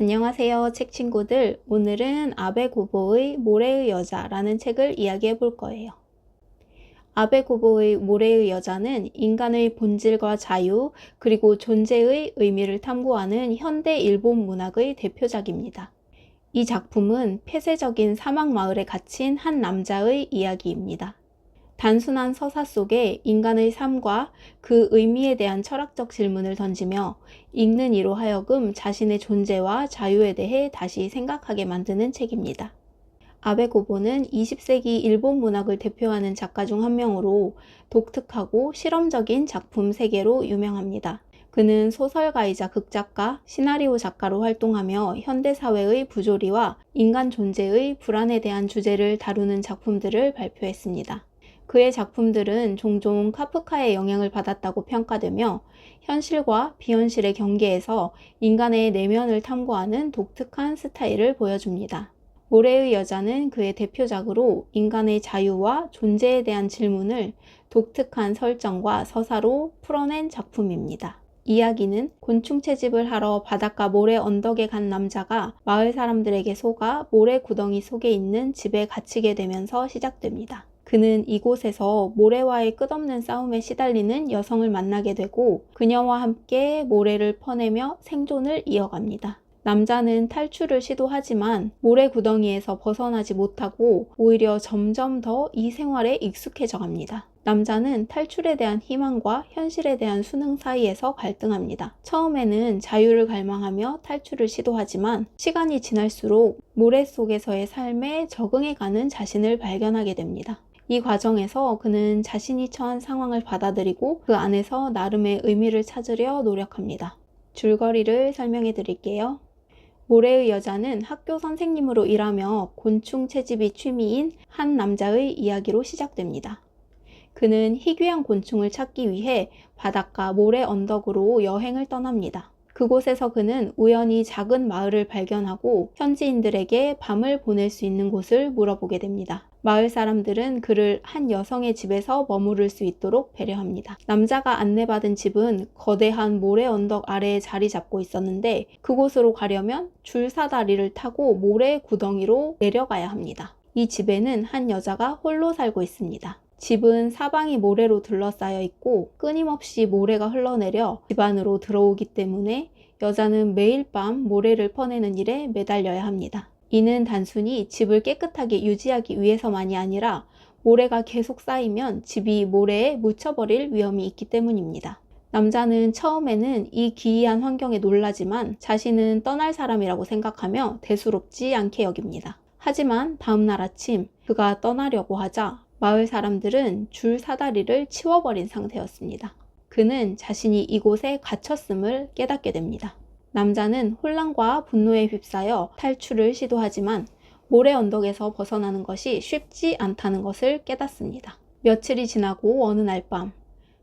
안녕하세요, 책 친구들. 오늘은 아베 고보의 모래의 여자라는 책을 이야기해 볼 거예요. 아베 고보의 모래의 여자는 인간의 본질과 자유, 그리고 존재의 의미를 탐구하는 현대 일본 문학의 대표작입니다. 이 작품은 폐쇄적인 사막 마을에 갇힌 한 남자의 이야기입니다. 단순한 서사 속에 인간의 삶과 그 의미에 대한 철학적 질문을 던지며 읽는 이로 하여금 자신의 존재와 자유에 대해 다시 생각하게 만드는 책입니다. 아베 고보는 20세기 일본 문학을 대표하는 작가 중 한 명으로 독특하고 실험적인 작품 세계로 유명합니다. 그는 소설가이자 극작가, 시나리오 작가로 활동하며 현대사회의 부조리와 인간 존재의 불안에 대한 주제를 다루는 작품들을 발표했습니다. 그의 작품들은 종종 카프카의 영향을 받았다고 평가되며 현실과 비현실의 경계에서 인간의 내면을 탐구하는 독특한 스타일을 보여줍니다. 모래의 여자는 그의 대표작으로 인간의 자유와 존재에 대한 질문을 독특한 설정과 서사로 풀어낸 작품입니다. 이야기는 곤충 채집을 하러 바닷가 모래 언덕에 간 남자가 마을 사람들에게 속아 모래 구덩이 속에 있는 집에 갇히게 되면서 시작됩니다. 그는 이곳에서 모래와의 끝없는 싸움에 시달리는 여성을 만나게 되고 그녀와 함께 모래를 퍼내며 생존을 이어갑니다. 남자는 탈출을 시도하지만 모래 구덩이에서 벗어나지 못하고 오히려 점점 더 이 생활에 익숙해져 갑니다. 남자는 탈출에 대한 희망과 현실에 대한 수능 사이에서 갈등합니다. 처음에는 자유를 갈망하며 탈출을 시도하지만 시간이 지날수록 모래 속에서의 삶에 적응해가는 자신을 발견하게 됩니다. 이 과정에서 그는 자신이 처한 상황을 받아들이고 그 안에서 나름의 의미를 찾으려 노력합니다. 줄거리를 설명해 드릴게요. 모래의 여자는 학교 선생님으로 일하며 곤충 채집이 취미인 한 남자의 이야기로 시작됩니다. 그는 희귀한 곤충을 찾기 위해 바닷가 모래 언덕으로 여행을 떠납니다. 그곳에서 그는 우연히 작은 마을을 발견하고 현지인들에게 밤을 보낼 수 있는 곳을 물어보게 됩니다. 마을 사람들은 그를 한 여성의 집에서 머무를 수 있도록 배려합니다. 남자가 안내받은 집은 거대한 모래 언덕 아래에 자리 잡고 있었는데 그곳으로 가려면 줄사다리를 타고 모래 구덩이로 내려가야 합니다. 이 집에는 한 여자가 홀로 살고 있습니다. 집은 사방이 모래로 둘러싸여 있고 끊임없이 모래가 흘러내려 집 안으로 들어오기 때문에 여자는 매일 밤 모래를 퍼내는 일에 매달려야 합니다. 이는 단순히 집을 깨끗하게 유지하기 위해서만이 아니라 모래가 계속 쌓이면 집이 모래에 묻혀버릴 위험이 있기 때문입니다. 남자는 처음에는 이 기이한 환경에 놀라지만 자신은 떠날 사람이라고 생각하며 대수롭지 않게 여깁니다. 하지만 다음날 아침 그가 떠나려고 하자 마을 사람들은 줄 사다리를 치워버린 상태였습니다. 그는 자신이 이곳에 갇혔음을 깨닫게 됩니다. 남자는 혼란과 분노에 휩싸여 탈출을 시도하지만 모래 언덕에서 벗어나는 것이 쉽지 않다는 것을 깨닫습니다. 며칠이 지나고 어느 날 밤,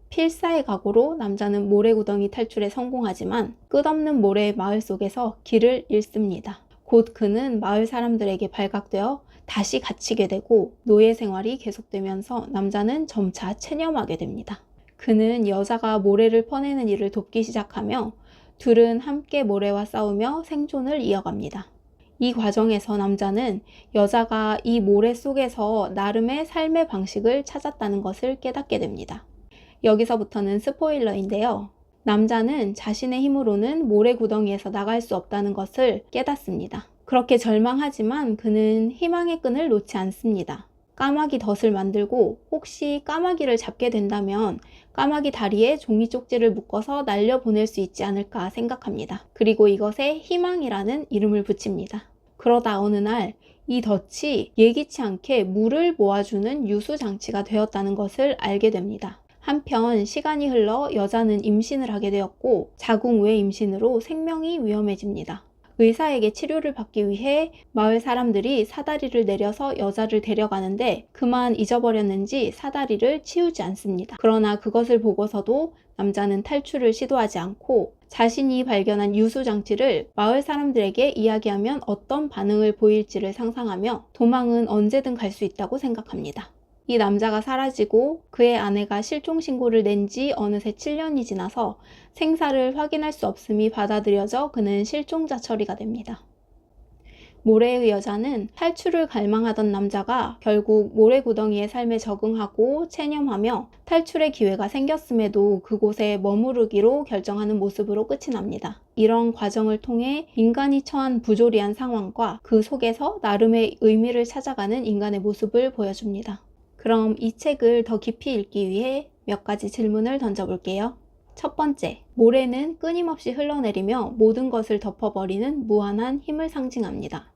필사의 각오로 남자는 모래구덩이 탈출에 성공하지만 끝없는 모래의 마을 속에서 길을 잃습니다. 곧 그는 마을 사람들에게 발각되어 다시 갇히게 되고 노예 생활이 계속되면서 남자는 점차 체념하게 됩니다. 그는 여자가 모래를 퍼내는 일을 돕기 시작하며 둘은 함께 모래와 싸우며 생존을 이어갑니다. 이 과정에서 남자는 여자가 이 모래 속에서 나름의 삶의 방식을 찾았다는 것을 깨닫게 됩니다. 여기서부터는 스포일러인데요. 남자는 자신의 힘으로는 모래 구덩이에서 나갈 수 없다는 것을 깨닫습니다. 그렇게 절망하지만 그는 희망의 끈을 놓지 않습니다. 까마귀 덫을 만들고 혹시 까마귀를 잡게 된다면 까마귀 다리에 종이 쪽지를 묶어서 날려 보낼 수 있지 않을까 생각합니다. 그리고 이것에 희망이라는 이름을 붙입니다. 그러다 어느 날 이 덫이 예기치 않게 물을 모아주는 유수 장치가 되었다는 것을 알게 됩니다. 한편 시간이 흘러 여자는 임신을 하게 되었고 자궁 외 임신으로 생명이 위험해집니다. 의사에게 치료를 받기 위해 마을 사람들이 사다리를 내려서 여자를 데려가는데 그만 잊어버렸는지 사다리를 치우지 않습니다. 그러나 그것을 보고서도 남자는 탈출을 시도하지 않고 자신이 발견한 유수 장치를 마을 사람들에게 이야기하면 어떤 반응을 보일지를 상상하며 도망은 언제든 갈 수 있다고 생각합니다. 이 남자가 사라지고 그의 아내가 실종 신고를 낸 지 어느새 7년이 지나서 생사를 확인할 수 없음이 받아들여져 그는 실종자 처리가 됩니다. 모래의 여자는 탈출을 갈망하던 남자가 결국 모래구덩이의 삶에 적응하고 체념하며 탈출의 기회가 생겼음에도 그곳에 머무르기로 결정하는 모습으로 끝이 납니다. 이런 과정을 통해 인간이 처한 부조리한 상황과 그 속에서 나름의 의미를 찾아가는 인간의 모습을 보여줍니다. 그럼 이 책을 더 깊이 읽기 위해 몇 가지 질문을 던져볼게요. 첫 번째, 모래는 끊임없이 흘러내리며 모든 것을 덮어버리는 무한한 힘을 상징합니다.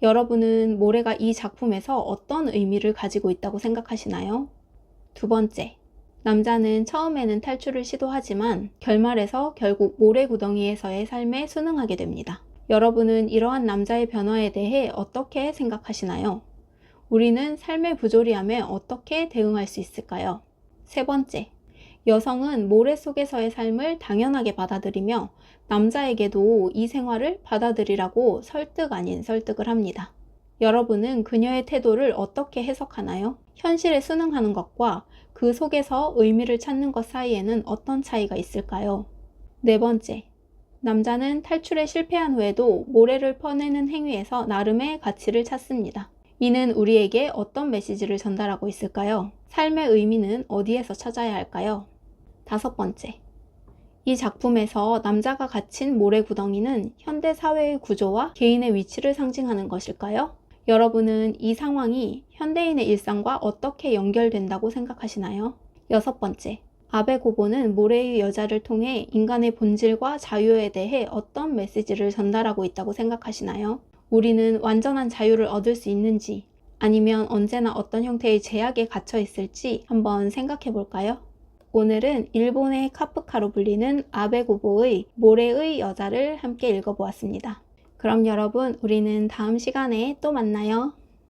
여러분은 모래가 이 작품에서 어떤 의미를 가지고 있다고 생각하시나요? 두 번째, 남자는 처음에는 탈출을 시도하지만 결말에서 결국 모래 구덩이에서의 삶에 순응하게 됩니다. 여러분은 이러한 남자의 변화에 대해 어떻게 생각하시나요? 우리는 삶의 부조리함에 어떻게 대응할 수 있을까요? 세 번째, 여성은 모래 속에서의 삶을 당연하게 받아들이며 남자에게도 이 생활을 받아들이라고 설득 아닌 설득을 합니다. 여러분은 그녀의 태도를 어떻게 해석하나요? 현실에 순응하는 것과 그 속에서 의미를 찾는 것 사이에는 어떤 차이가 있을까요? 네 번째, 남자는 탈출에 실패한 후에도 모래를 퍼내는 행위에서 나름의 가치를 찾습니다. 이는 우리에게 어떤 메시지를 전달하고 있을까요? 삶의 의미는 어디에서 찾아야 할까요? 다섯 번째. 이 작품에서 남자가 갇힌 모래 구덩이는 현대 사회의 구조와 개인의 위치를 상징하는 것일까요? 여러분은 이 상황이 현대인의 일상과 어떻게 연결된다고 생각하시나요? 여섯 번째. 아베 고보는 모래의 여자를 통해 인간의 본질과 자유에 대해 어떤 메시지를 전달하고 있다고 생각하시나요? 우리는 완전한 자유를 얻을 수 있는지 아니면 언제나 어떤 형태의 제약에 갇혀 있을지 한번 생각해 볼까요? 오늘은 일본의 카프카로 불리는 아베 고보의 모래의 여자를 함께 읽어보았습니다. 그럼 여러분, 우리는 다음 시간에 또 만나요.